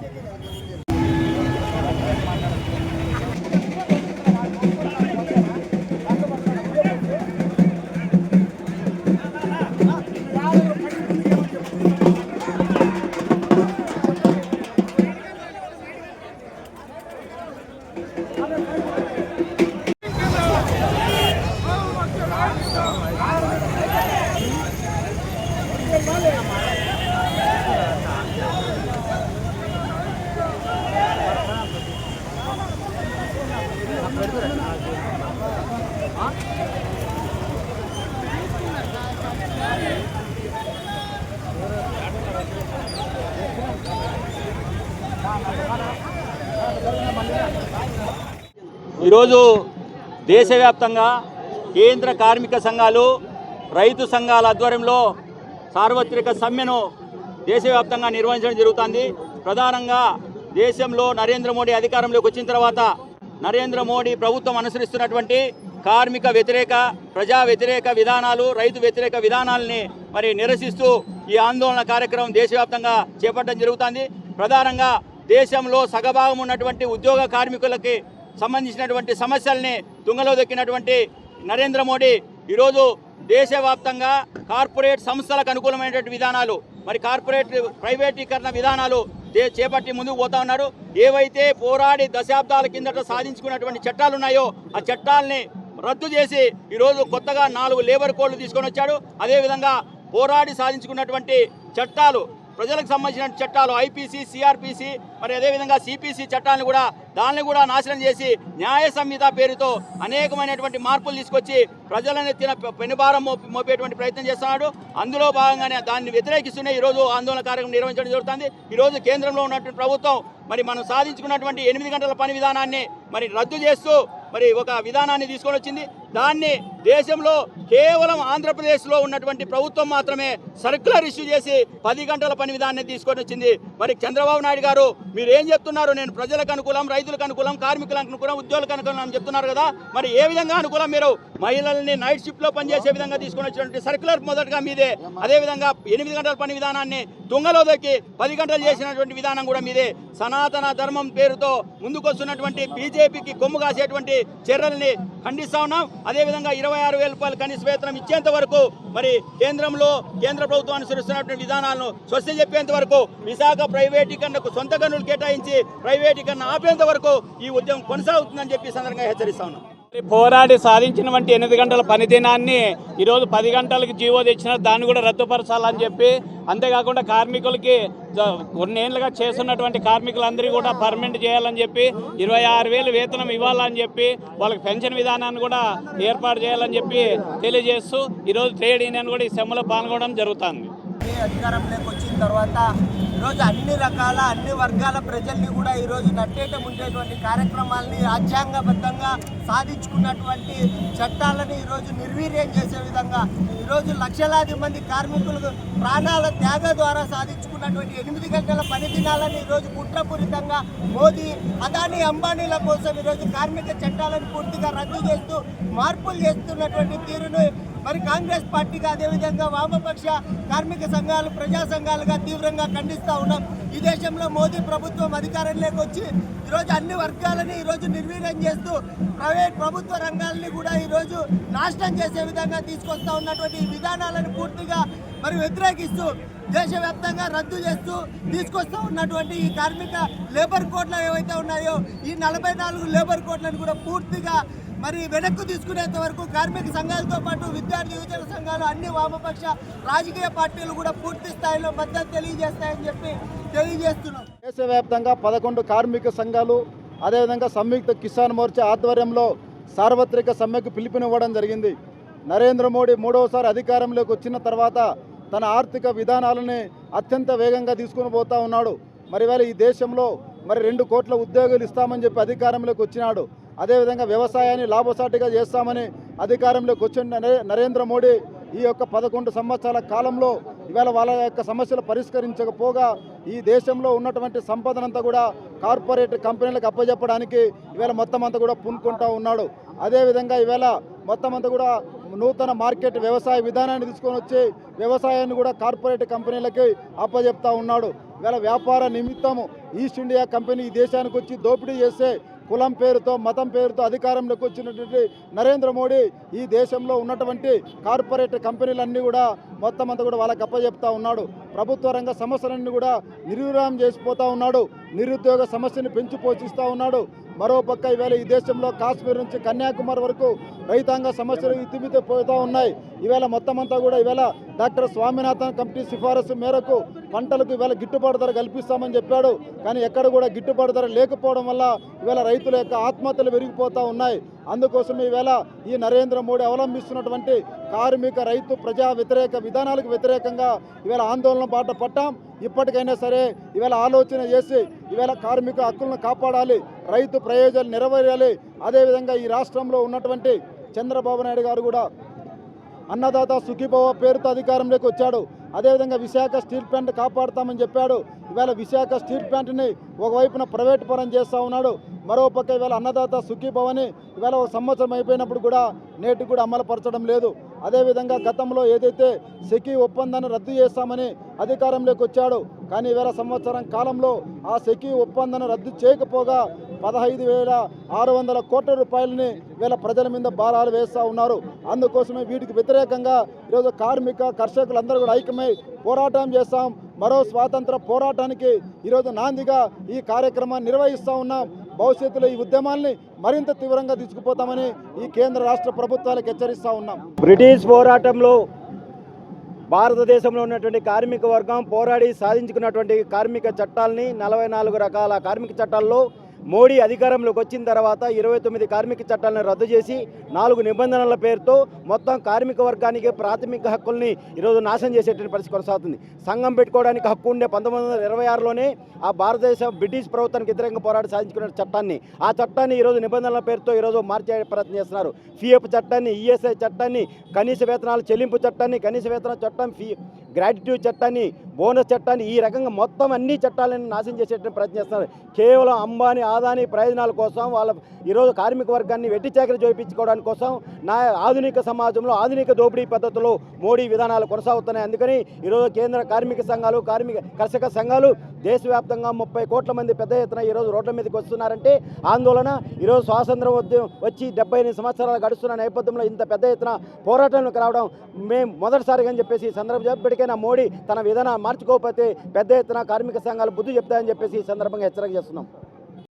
どうすりゃ。ఈరోజు దేశవ్యాప్తంగా కేంద్ర కార్మిక సంఘాలు రైతు సంఘాల ఆధ్వర్యంలో సార్వత్రిక సమ్మెను దేశవ్యాప్తంగా నిర్వహించడం జరుగుతుంది. ప్రధానంగా దేశంలో నరేంద్ర మోడీ అధికారంలోకి వచ్చిన తర్వాత నరేంద్ర మోడీ ప్రభుత్వం అనుసరిస్తున్నటువంటి కార్మిక వ్యతిరేక ప్రజా వ్యతిరేక విధానాలు రైతు వ్యతిరేక విధానాలని మరి నిరసిస్తూ ఈ ఆందోళన కార్యక్రమం దేశవ్యాప్తంగా చేపట్టడం జరుగుతుంది. ప్రధానంగా దేశంలో సగభాగం ఉన్నటువంటి ఉద్యోగ కార్మికులకి సంబంధించినటువంటి సమస్యల్ని తుంగలో దొక్కినటువంటి నరేంద్ర మోడీ ఈరోజు దేశవ్యాప్తంగా కార్పొరేట్ సంస్థలకు అనుకూలమైనటువంటి విధానాలు మరి కార్పొరేట్ ప్రైవేటీకరణ విధానాలు దే- చేపట్టి ముందుకు పోతా ఉన్నారు. ఏవైతే పోరాడి దశాబ్దాల కిందట సాధించుకున్నటువంటి చట్టాలు ఉన్నాయో ఆ చట్టాలని రద్దు చేసి ఈరోజు కొత్తగా నాలుగు లేబర్ కోడ్లు తీసుకొని వచ్చాడు అదేవిధంగా పోరాడి సాధించుకున్నటువంటి చట్టాలు ప్రజలకు సంబంధించిన చట్టాలు ఐపీసీ సిఆర్పిసి మరి అదేవిధంగా సిపిసి చట్టాలను కూడా దాన్ని కూడా నాశనం చేసి న్యాయ సంహిత పేరుతో అనేకమైనటువంటి మార్పులు తీసుకొచ్చి ప్రజలను ఎత్తిన పెనుభారం మోపి మోపేటువంటి ప్రయత్నం చేస్తున్నాడు. అందులో భాగంగానే దాన్ని వ్యతిరేకిస్తూనే ఈరోజు ఆందోళన కార్యక్రమం నిర్వహించడం జరుగుతుంది. ఈరోజు కేంద్రంలో ఉన్నటువంటి ప్రభుత్వం మరి మనం సాధించుకున్నటువంటి ఎనిమిది గంటల పని విధానాన్ని మరి రద్దు చేస్తూ మరి ఒక విధానాన్ని తీసుకొని వచ్చింది దాన్ని దేశంలో కేవలం ఆంధ్రప్రదేశ్లో ఉన్నటువంటి ప్రభుత్వం మాత్రమే సర్క్యులర్ ఇష్యూ చేసి పది గంటల పని విధానాన్ని తీసుకొని వచ్చింది. మరి చంద్రబాబు నాయుడు గారు మీరు ఏం చెప్తున్నారు? నేను ప్రజలకు అనుకూలం రైతులకు అనుకూలం కార్మికులకు అనుకూలం ఉద్యోగులకు అనుకూలం అని చెప్తున్నారు కదా. మరి ఏ విధంగా అనుకూలం మీరు? మహిళల్ని నైట్ షిఫ్ట్లో పనిచేసే విధంగా తీసుకొని వచ్చినటువంటి సర్క్యులర్ మొదటగా మీదే. అదే విధంగా ఎనిమిది గంటల పని విధానాన్ని తుంగలో దొక్కి పది గంటలు చేసినటువంటి విధానం కూడా మీదే. సనాతన ధర్మం పేరుతో ముందుకొస్తున్నటువంటి బీజేపీకి కొమ్ము కాసేటువంటి చర్యల్ని ఖండిస్తా ఉన్నాం. అదేవిధంగా ఇరవై ఆరు వేల రూపాయలు కనీస వేతనం ఇచ్చేంత వరకు మరి కేంద్రంలో కేంద్ర ప్రభుత్వం అనుసరిస్తున్నటువంటి విధానాలను స్వస్తి చెప్పేంత వరకు విశాఖ ప్రైవేటీకరణకు సొంత గనులు కేటాయించి ప్రైవేటీకరణ ఆపేంత వరకు ఈ ఉద్యమం కొనసాగుతుందని చెప్పి సందర్భంగా హెచ్చరిస్తా ఉన్నాం. పోరాడి సాధించినటువంటి ఎనిమిది గంటల పనిదినాన్ని ఈరోజు పది గంటలకు జీవో తెచ్చిన దాన్ని కూడా రద్దుపరచాలని చెప్పి అంతేకాకుండా కార్మికులకి కొన్నేళ్ళుగా చేస్తున్నటువంటి కార్మికులందరికీ కూడా పర్మనెంట్ చేయాలని చెప్పి ఇరవై ఆరు వేలు వేతనం ఇవ్వాలని చెప్పి వాళ్ళకి పెన్షన్ విధానాన్ని కూడా ఏర్పాటు చేయాలని చెప్పి తెలియజేస్తూ ఈరోజు ట్రేడ్ యూనియన్ కూడా ఈ సమ్మెలో పాల్గొనడం జరుగుతుంది. అధికారంలోకి వచ్చిన తర్వాత ఈరోజు అన్ని రకాల అన్ని వర్గాల ప్రజల్ని కూడా ఈరోజు నట్టేట ఉండేటువంటి కార్యక్రమాలని రాజ్యాంగబద్ధంగా సాధించుకున్నటువంటి చట్టాలను ఈరోజు నిర్వీర్యం చేసే విధంగా ఈరోజు లక్షలాది మంది కార్మికులకు ప్రాణాల త్యాగ ద్వారా సాధించుకున్నటువంటి ఎనిమిది గంటల పని దినాలను ఈరోజు కుట్రపూరితంగా మోదీ అదాని అంబానీల కోసం ఈరోజు కార్మిక చట్టాలను పూర్తిగా రద్దు చేస్తూ మార్పులు చేస్తున్నటువంటి తీరును మరి కాంగ్రెస్ పార్టీగా అదేవిధంగా వామపక్ష కార్మిక సంఘాలు ప్రజా సంఘాలుగా తీవ్రంగా ఖండిస్తూ ఉన్నాం. ఈ దేశంలో మోదీ ప్రభుత్వం అధికారంలోకి వచ్చి ఈరోజు అన్ని వర్గాలని ఈరోజు నిర్వీర్యం చేస్తూ ప్రైవేట్ ప్రభుత్వ రంగాలని కూడా ఈరోజు నాశనం చేసే విధంగా తీసుకొస్తా ఉన్నటువంటి విధానాలను పూర్తిగా మరి వ్యతిరేకిస్తూ దేశవ్యాప్తంగా రద్దు చేస్తూ తీసుకొస్తూ ఉన్నటువంటి ఈ కార్మిక లేబర్ కోడ్లు ఏవైతే ఉన్నాయో ఈ నలభై నాలుగు లేబర్ కోడ్లను కూడా పూర్తిగా మరి వెనక్కు తీసుకునేంత వరకు కార్మిక సంఘాలతో పాటు విద్యార్థి యువజన సంఘాలు అన్ని వామపక్ష రాజకీయ పార్టీలు కూడా పూర్తి స్థాయిలో మద్దతు తెలియజేస్తాయని చెప్పి తెలియజేస్తున్నాం. దేశవ్యాప్తంగా పదకొండు కార్మిక సంఘాలు అదేవిధంగా సంయుక్త కిసాన్ మోర్చా ఆధ్వర్యంలో సార్వత్రిక సమ్మెకు పిలుపునివ్వడం జరిగింది. నరేంద్ర మోడీ మూడవసారి అధికారంలోకి వచ్చిన తర్వాత తన ఆర్థిక విధానాలని అత్యంత వేగంగా తీసుకుని పోతా ఉన్నాడు. మరి వేళ ఈ దేశంలో మరి రెండు కోట్ల ఉద్యోగాలు ఇస్తామని చెప్పి అధికారంలోకి వచ్చినాడు. అదేవిధంగా వ్యవసాయాన్ని లాభసాటిగా చేస్తామని అధికారంలోకి వచ్చిన నరేంద్ర మోడీ ఈ యొక్క పదకొండు సంవత్సరాల కాలంలో ఇవాళ వాళ్ళ యొక్క సమస్యలు పరిష్కరించకపోగా ఈ దేశంలో ఉన్నటువంటి సంపదనంతా కూడా కార్పొరేట్ కంపెనీలకు అప్పజెప్పడానికి ఇవాళ మొత్తం అంతా కూడా పూనుకుంటా ఉన్నాడు. అదేవిధంగా ఈవేళ మొత్తం అంతా కూడా నూతన మార్కెట్ వ్యవసాయ విధానాన్ని తీసుకొని వచ్చి వ్యవసాయాన్ని కూడా కార్పొరేట్ కంపెనీలకి అప్పజెప్తా ఉన్నాడు. ఇవాళ వ్యాపార నిమిత్తము ఈస్ట్ ఇండియా కంపెనీ ఈ దేశానికి వచ్చి దోపిడీ చేస్తే కులం పేరుతో మతం పేరుతో అధికారంలోకి వచ్చినటువంటి నరేంద్ర మోడీ ఈ దేశంలో ఉన్నటువంటి కార్పొరేట్ కంపెనీలన్నీ కూడా మొత్తం అంతా కూడా వాళ్ళకి అప్పచెప్తా ఉన్నాడు. ప్రభుత్వ రంగ సమస్యలన్నీ కూడా నిర్వీర్యం చేసిపోతా ఉన్నాడు. నిరుద్యోగ సమస్యని పెంచి పోషిస్తూ ఉన్నాడు. మరోపక్క ఈవేళ ఈ దేశంలో కాశ్మీర్ నుంచి కన్యాకుమారి వరకు రైతాంగ సమస్యలు ఇతిమితి పోతూ ఉన్నాయి. ఈవేళ మొత్తం అంతా కూడా ఈవేళ డాక్టర్ స్వామినాథన్ కమిటీ సిఫారసు మేరకు పంటలకు ఇవాళ గిట్టుబాటు ధర కల్పిస్తామని చెప్పాడు. కానీ ఎక్కడ కూడా గిట్టుబాటు ధర లేకపోవడం వల్ల ఇవాళ రైతుల యొక్క ఆత్మహత్యలు పెరిగిపోతూ ఉన్నాయి. అందుకోసం ఈవేళ ఈ నరేంద్ర మోడీ అవలంబిస్తున్నటువంటి కార్మిక రైతు ప్రజా వ్యతిరేక విధానాలకు వ్యతిరేకంగా ఈవేళ ఆందోళన బాట పట్టాం. ఇప్పటికైనా సరే ఈవేళ ఆలోచన చేసి ఈవేళ కార్మిక హక్కులను కాపాడాలి. రైతు ప్రయోజనాలు నెరవేరాలి. అదేవిధంగా ఈ రాష్ట్రంలో ఉన్నటువంటి చంద్రబాబు నాయుడు గారు కూడా అన్నదాత సుఖీభవ పేరుతో అధికారంలోకి వచ్చాడు. అదేవిధంగా విశాఖ స్టీల్ ప్లాంట్ కాపాడుతామని చెప్పాడు. ఇవాళ విశాఖ స్టీల్ ప్లాంట్ని ఒకవైపున ప్రైవేట్ పరం చేస్తూ ఉన్నాడు. మరోపక్క ఇవాళ అన్నదాత సుఖీభవని ఇవాళ ఒక సంవత్సరం అయిపోయినప్పుడు కూడా నేటికి కూడా అమలుపరచడం లేదు. అదేవిధంగా గతంలో ఏదైతే సెకీ ఒప్పందాన్ని రద్దు చేస్తామని అధికారంలోకి వచ్చాడు. కానీ వేల సంవత్సరం కాలంలో ఆ సెకీ ఒప్పందాన్ని రద్దు చేయకపోగా పదహైదు వేల ఆరు వందల కోట్ల రూపాయలని వీళ్ళ ప్రజల మీద భారాలు వేస్తూ ఉన్నారు. అందుకోసమే వీటికి వ్యతిరేకంగా ఈరోజు కార్మిక కర్షకులందరూ కూడా ఐక్యమై పోరాటం చేస్తాం. మరో స్వాతంత్ర పోరాటానికి ఈరోజు నాందిగా ఈ కార్యక్రమాన్ని నిర్వహిస్తూ ఉన్నాం. భవిష్యత్తులో ఈ ఉద్యమాల్ని మరింత తీవ్రంగా తీసుకుపోతామని ఈ కేంద్ర రాష్ట్ర ప్రభుత్వాలకు హెచ్చరిస్తూ ఉన్నాం. బ్రిటిష్ పోరాటంలో భారతదేశంలో ఉన్నటువంటి కార్మిక వర్గం పోరాడి సాధించుకున్నటువంటి కార్మిక చట్టాలని నలభై నాలుగు రకాల కార్మిక చట్టాల్లో మోడీ అధికారంలోకి వచ్చిన తర్వాత ఇరవై తొమ్మిది కార్మిక చట్టాలను రద్దు చేసి నాలుగు నిబంధనల పేరుతో మొత్తం కార్మిక వర్గానికి ప్రాథమిక హక్కుల్ని ఈరోజు నాశనం చేసేటువంటి పరిస్థితి కొనసాగుతుంది. సంఘం పెట్టుకోవడానికి హక్కు ఉండే పంతొమ్మిది వందల ఇరవై ఆరులోనే ఆ భారతదేశ బ్రిటిష్ ప్రభుత్వానికి వ్యతిరేకంగా పోరాడి సాధించుకున్న చట్టాన్ని ఆ చట్టాన్ని ఈరోజు నిబంధనల పేరుతో ఈరోజు మార్చే ప్రయత్నం చేస్తున్నారు. ఫీఎఫ్ చట్టాన్ని ఈఎస్ఐ చట్టాన్ని కనీస వేతనాల చెల్లింపు చట్టాన్ని కనీస వేతన చట్టం ఫీ గ్రాటిట్యూడ్ చట్టాన్ని బోనస్ చట్టాన్ని ఈ రకంగా మొత్తం అన్ని చట్టాలను నాశనం చేసేటువంటి ప్రయత్నం చేస్తున్నారు. కేవలం అంబానీ ఆదాని ప్రయోజనాల కోసం వాళ్ళ ఈరోజు కార్మిక వర్గాన్ని వెట్టి చేకలు చూపించుకోవడానికి కోసం నా ఆధునిక సమాజంలో ఆధునిక దోపిడీ పద్ధతులు మోడీ విధానాలు కొనసాగుతున్నాయి. అందుకని ఈరోజు కేంద్ర కార్మిక సంఘాలు కార్మిక కర్షక సంఘాలు దేశవ్యాప్తంగా ముప్పై కోట్ల మంది పెద్ద ఎత్తున ఈరోజు రోడ్ల మీదకి వస్తున్నారంటే ఆందోళన. ఈరోజు స్వాతంత్ర ఉద్యమం వచ్చి డెబ్బై ఎనిమిది సంవత్సరాలు గడుస్తున్న నేపథ్యంలో ఇంత పెద్ద ఎత్తున పోరాటంలోకి రావడం మేము మొదటిసారిగా అని చెప్పేసి ఈ సందర్భం ఏదైనా మోడీ తన విధానం మార్చుకోకపోతే పెద్ద ఎత్తున కార్మిక సంఘాలు బుద్ధి చెప్తాయని చెప్పేసి ఈ సందర్భంగా హెచ్చరిక చేస్తున్నాం.